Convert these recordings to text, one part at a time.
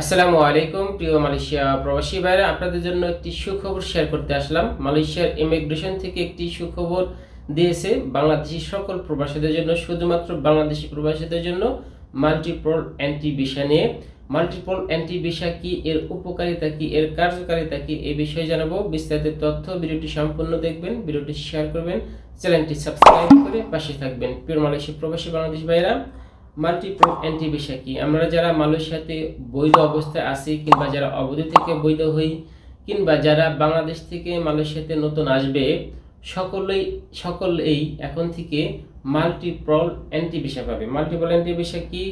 আসসালামু আলাইকুম, প্রিয় মালয়েশিয়া প্রবাসী ভাইরা। আপনাদের জন্য একটি সুখবর শেয়ার করতে আসলাম। মালয়েশিয়ার ইমিগ্রেশন থেকে একটি সুখবর দিয়েছে বাংলাদেশি সকল প্রবাসীদের জন্য, শুধুমাত্র বাংলাদেশি প্রবাসীদের জন্য মাল্টিপল অ্যান্টি ভিসা নিয়ে। মাল্টিপল অ্যান্টি ভিসা কি, এর উপকারিতা কি, এর কার্যকারিতা কি এই বিষয়ে জানাব। বিস্তারিত তথ্য ভিডিওটি সম্পূর্ণ দেখবেন, ভিডিওটি শেয়ার করবেন, চ্যানেলটি সাবস্ক্রাইব করে পাশে থাকবেন। প্রিয় মালয়েশিয়া প্রবাসী বাংলাদেশ ভাইরা মাল্টিপ্রো অ্যান্টি ভিসা কি আমরা যারা মালয়েশিয়াতে বৈধ অবস্থায় আছি কিংবা যারা অবৈধ থেকে বৈধ হই, কিংবা যারা বাংলাদেশ থেকে মালয়েশিয়াতে নতুন আসবে, সকলেই সকলেই এখন থেকে মাল্টিপ্রল অ্যান্টি ভিসা পাবে মাল্টিপল অ্যান্টি ভিসা কি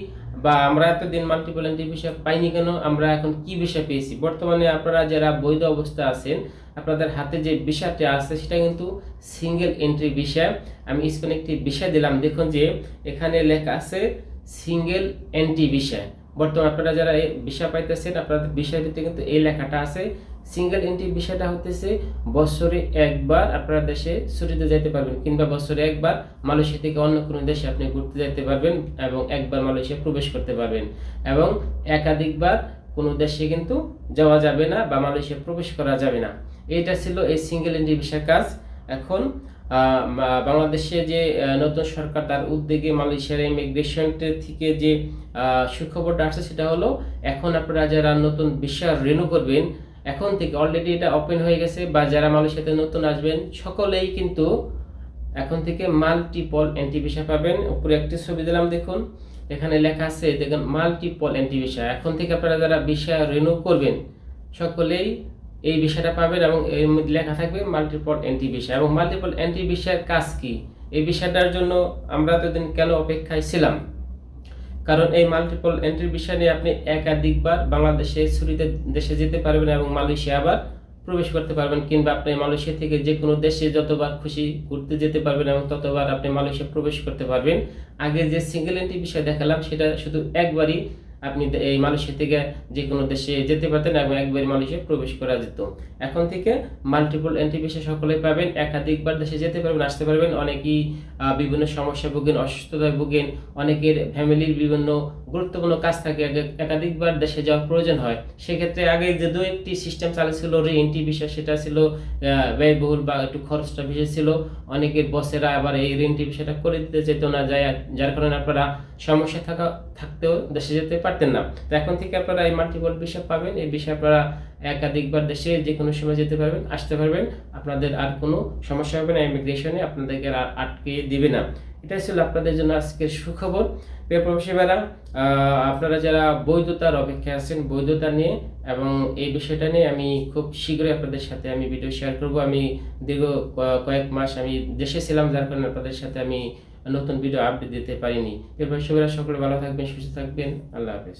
বা আমরা এতদিন মাল্টিপল অ্যান্টি ভিসা পাইনি কেন, আমরা এখন কি ভিসা পেয়েছি? বর্তমানে আপনারা যারা বৈধ অবস্থা আছেন, আপনাদের হাতে যে ভিসাটা আছে, সেটা কিন্তু সিঙ্গেল এন্ট্রি ভিসা আমি স্ক্রিনে একটি ভিসা দিলাম। দেখুন যে এখানে লেখা আছে সিঙ্গেল এন্ট্রি বিষয়। বর্তমানে আপনারা যারা এই ভিসা পাইতেছেন, আপনাদের ভিতরে কিন্তু এই লেখাটা আছে। সিঙ্গেল এন্ট্রি বিষয়টা হতেছে বছরে একবার আপনারা দেশে ছুটিতে যাইতে পারবেন কিংবা বছরে একবার মালয়েশিয়া থেকে অন্য কোনো দেশে আপনি ঘুরতে যেতে পারবেন এবং একবার মালয়েশিয়া প্রবেশ করতে পারবেন। এবং একাধিকবার কোনো দেশে কিন্তু যাওয়া যাবে না বা মালয়েশিয়া প্রবেশ করা যাবে না। এটা ছিল এই সিঙ্গেল এন্ট্রি ভিসার কাজ। এখন বাংলাদেশে যে নতুন সরকার তার উদ্যোগে মালয়েশিয়ার ইমিগ্রেশন থেকে যে সুখবরটা আসছে সেটা হলো, এখন আপনারা যারা নতুন ভিসা রেনু করবেন, এখন থেকে অলরেডি এটা ওপেন হয়ে গেছে বা যারা মালয়েশিয়াতে নতুন আসবেন, সকলেই কিন্তু এখন থেকে মাল্টিপল অ্যান্টি ভিসা পাবেন। উপরে একটি ছবি দিলাম দেখুন, এখানে লেখা আছে, দেখুন মাল্টিপল অ্যান্টি ভিসা এখন থেকে আপনারা যারা ভিসা রেনু করবেন, সকলেই এই বিষয়টা পাবেন এবং এর মধ্যে লেখা থাকবে মাল্টিপল অ্যান্টি ভিসা এবং মাল্টিপল অ্যান্টি ভিসার কাজ কি? এই বিষয়টার জন্য আমরা এতদিন কেন অপেক্ষায় ছিলাম? কারণ এই মাল্টিপল এন্ট্রি ভিসা নিয়ে আপনি একাধিকবার বাংলাদেশে ছুটিতে দেশে যেতে পারবেন এবং মালয়েশিয়া আবার প্রবেশ করতে পারবেন কিংবা আপনি মালয়েশিয়া থেকে যে কোনো দেশে যতবার খুশি ঘুরতে যেতে পারবেন এবং ততবার আপনি মালয়েশিয়া প্রবেশ করতে পারবেন। আগে যে সিঙ্গেল এন্ট্রি বিষয় দেখালাম সেটা শুধু একবারই আপনি এই মালয়েশিয়া থেকে যে কোনো দেশে যেতে পারতেন এবং একবারই মালয়েশিয়া প্রবেশ করা যেত। এখন থেকে মাল্টিপল এন্ট্রি ভিসা সকলেই পাবেন, একাধিকবার দেশে যেতে পারবেন, আসতে পারবেন। অনেকেই বিভিন্ন সমস্যা ভোগেন, অসুস্থতায় ভোগেন, অনেকের ফ্যামিলির বিভিন্ন গুরুত্বপূর্ণ কাজ থাকে, একা- একাধিকবার দেশে যাওয়ার প্রয়োজন হয়। সেক্ষেত্রে আগে যে দু একটি সিস্টেম চালু ছিল রি এন্ট্রি ভিসা সেটা ছিল ব্যয়বহুল বা একটু খরচটা বেশি ছিল। অনেকের বসেরা আবার এই রেন্টি বিষয়টা করে দিতে যেত না যায় যার কারণে আপনারা সমস্যা থাকা, থাকতেও দেশে যেতে পারতেন না। তো এখন থেকে আপনারা এই মাল্টিপল বিষয় পাবেন। এই বিষয়ে আপনারা একাধিকবার দেশে যে কোনো সময় যেতে পারবেন, আসতে পারবেন। আপনাদের আর কোনো সমস্যা হবে না ইমিগ্রেশনে আপনাদেরকে আর আটকে দিবে না। এটাই ছিল আপনাদের জন্য আজকের সুখবর। প্রিয় প্রবাসী ভাইরা, আহ, আপনারা যারা বৈধতার অপেক্ষায় আছেন বৈধতা নিয়ে এবং এই বিষয়টা নিয়ে আমি খুব শীঘ্রই আপনাদের সাথে আমি ভিডিও শেয়ার করব। আমি দীর্ঘ কয়েক মাস আমি দেশে ছিলাম যার কারণে আপনাদের সাথে আমি নতুন ভিডিও আপডেট দিতে পারিনি। প্রিয় সকলে ভালো থাকবেন সুস্থ থাকবেন। আল্লাহ হাফেজ।